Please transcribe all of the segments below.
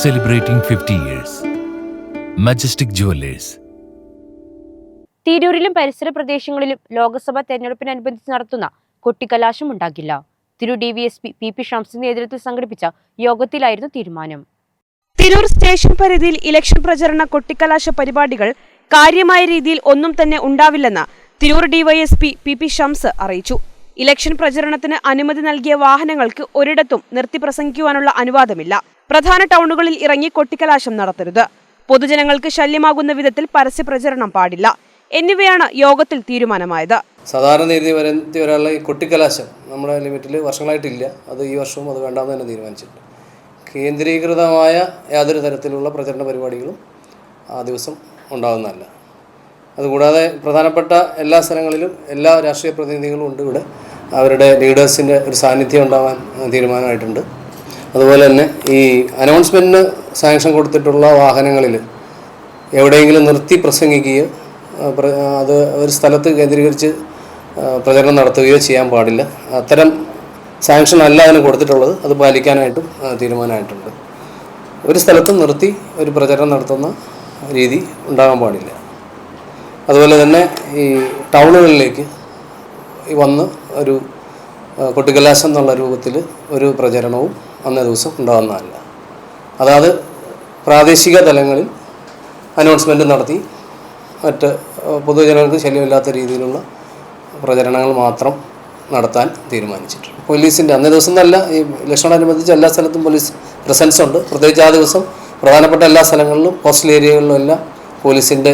celebrating 50 years. Majestic Jewelers. തിരൂരിലും പരിസര പ്രദേശങ്ങളിലും ലോക്സഭാ തെരഞ്ഞെടുപ്പിനനുബന്ധിച്ച് നടത്തുന്ന കൊട്ടിക്കലാശം ഉണ്ടാകില്ല Tirur D V S P P P ഷംസിന്റെ നേതൃത്വത്തിൽ സംഘടിപ്പിച്ച യോഗത്തിലായിരുന്നു തീരുമാനം തിരൂർ സ്റ്റേഷൻ പരിധിയിൽ ഇലക്ഷൻ പ്രചരണ കൊട്ടിക്കലാശ പരിപാടികൾ കാര്യമായ രീതിയിൽ ഒന്നും തന്നെ ഉണ്ടാവില്ലെന്ന് Tirur DYSP P P Shams അറിയിച്ചു ഇലക്ഷൻ പ്രചരണത്തിന് അനുമതി നൽകിയ വാഹനങ്ങൾക്ക് ഒരിടത്തും നിർത്തി പ്രസംഗിക്കുവാനുള്ള അനുവാദമില്ല പ്രധാന ടൗണുകളിൽ ഇറങ്ങി കൊട്ടിക്കലാശം നടത്തരുത്. പൊതുജനങ്ങൾക്ക് ശല്യമാകുന്ന വിധത്തിൽ പരസ്യ പ്രചരണം പാടില്ല. എന്നിവയാണ് യോഗത്തിൽ തീരുമാനമായത്. സാധാരണ നീതി വരുത്തി ഒരാളുടെ ഈ കൊട്ടിക്കലാശം നമ്മുടെ ലിമിറ്റിൽ വർഷങ്ങളായിട്ടില്ല. അത് ഈ വർഷവും അത് വേണ്ടാന്ന് തന്നെ തീരുമാനിച്ചിട്ടുണ്ട്. കേന്ദ്രീകൃതമായ യാതൊരു തരത്തിലുള്ള പ്രചരണ പരിപാടികളും ആ ദിവസം ഉണ്ടാകുന്നതല്ല. അതുകൂടാതെ പ്രധാനപ്പെട്ട എല്ലാ സ്ഥലങ്ങളിലും എല്ലാ രാഷ്ട്രീയ പ്രതിനിധികളും ഉണ്ട് ഇവിടെ. അവരുടെ ലീഡേഴ്സിന്റെ ഒരു സാന്നിധ്യം ഉണ്ടാവാൻ തീരുമാനമായിട്ടുണ്ട്. അതുപോലെ തന്നെ ഈ അനൗൺസ്മെന്റിന് സാങ്ഷൻ കൊടുത്തിട്ടുള്ള വാഹനങ്ങളിൽ എവിടെയെങ്കിലും നിർത്തി പ്രസംഗിക്കുകയോ അത് ഒരു സ്ഥലത്ത് കേന്ദ്രീകരിച്ച് പ്രചരണം നടത്തുകയോ ചെയ്യാൻ പാടില്ല. അത്തരം സാങ്ഷൻ അല്ല അതിന് കൊടുത്തിട്ടുള്ളത്. അത് പാലിക്കാനായിട്ടും തീരുമാനമായിട്ടുണ്ട്. ഒരു സ്ഥലത്തും നിർത്തി ഒരു പ്രചരണം നടത്തുന്ന രീതി ഉണ്ടാകാൻ പാടില്ല. അതുപോലെ തന്നെ ഈ ടൗണുകളിലേക്ക് വന്ന് ഒരു കൊട്ടിക്കലാശം എന്നുള്ള രൂപത്തിൽ ഒരു പ്രചരണവും അന്നേ ദിവസം ഉണ്ടാകുന്നതല്ല അതായത് പ്രാദേശിക തലങ്ങളിൽ അനൗൺസ്മെന്റ് നടത്തി മറ്റ് പൊതുജനങ്ങൾക്ക് ശല്യമില്ലാത്ത രീതിയിലുള്ള പ്രചരണങ്ങൾ മാത്രം നടത്താൻ തീരുമാനിച്ചിട്ടുണ്ട്. പോലീസിന്റെ അന്നേ ദിവസം എന്നല്ല ഈ ഇലക്ഷനോടനുബന്ധിച്ച് എല്ലാ സ്ഥലത്തും പോലീസ് പ്രസൻസ് ഉണ്ട്. പ്രത്യേകിച്ച് ആ ദിവസം പ്രധാനപ്പെട്ട എല്ലാ സ്ഥലങ്ങളിലും കോസ്റ്റൽ ഏരിയകളിലും എല്ലാം പോലീസിന്റെ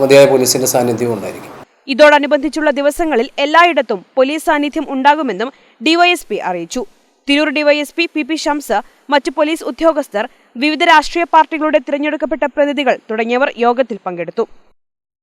മതിയായ പോലീസിന്റെ സാന്നിധ്യവും ഉണ്ടായിരിക്കും. ഇതോടനുബന്ധിച്ചുള്ള ദിവസങ്ങളിൽ എല്ലായിടത്തും പോലീസ് സാന്നിധ്യം ഉണ്ടാകുമെന്നും ഡിവൈഎസ്പി അറിയിച്ചു. Tirur DYSP P P Shams മറ്റ് പോലീസ് ഉദ്യോഗസ്ഥർ വിവിധ രാഷ്ട്രീയ പാർട്ടികളുടെ തിരഞ്ഞെടുക്കപ്പെട്ട പ്രതിനിധികൾ തുടങ്ങിയവർ യോഗത്തിൽ പങ്കെടുത്തു.